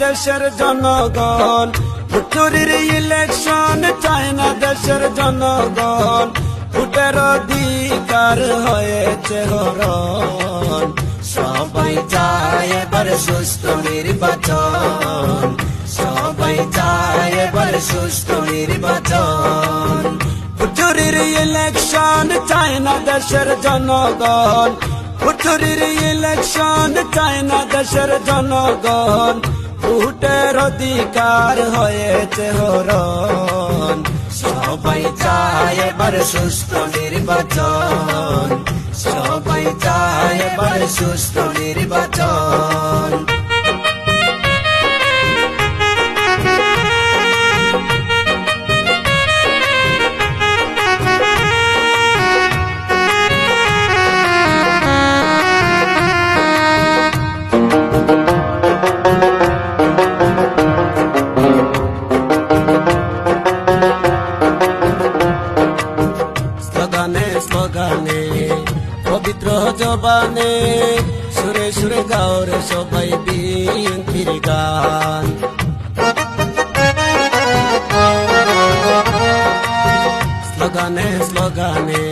দেশের জনগণ। ভুটুরির ইলেকশন চায় না দেশের জনগণ। ভোটের অধিকার হয়েছে হরণ। সবাই চায় এবার সুস্থ নির্বাচন। সবাই চায় এবার সুস্থ নির্বাচন। ভুটুরির ইলেকশন চায় না দেশের জনগণ। ভুটুরির ইলেকশন চায় না দেশের জনগণ। ভোটের অধিকার হয়েছে হরণ সবাই চায় এবার সুস্থ নির্বাচন। সবাই চায় এবার সুস্থ নির্বাচন। জবানে সুরে সুরে গাওরে সবাই বিএনপির গান। স্লোগানে স্লোগানে,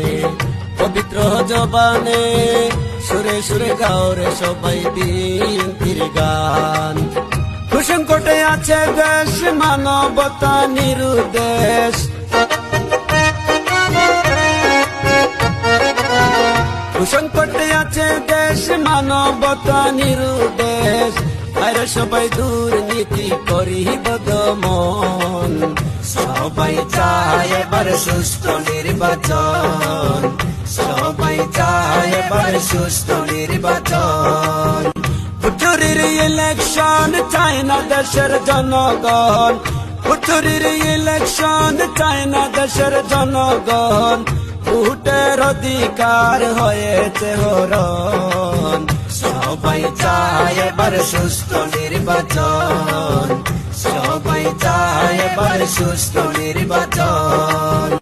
পবিত্র জবানে সুরে সুরে গাওরে সবাই বিএনপির গান। কুসংকটে আছে দেশ, মানবতা নিরুদ্দেশ। সংকটে আছে দেশ মানবতা নিরুদেশ আরে সবাই দুর্নীতি করিব দমন সবাই চায় এবার সুস্থ নির্বাচন সবাই চায় এবার সুস্থ নির্বাচন ভোটের ইলেকশন চায় না দেশের জনগণ ভোটের ইলেকশন চায় না দেশের জনগণ ভোটের অধিকার হয়েছে হরণ। সবাই চায় এবার সুস্থ নির্বাচন। সবাই চায় এবার সুস্থ নির্বাচন।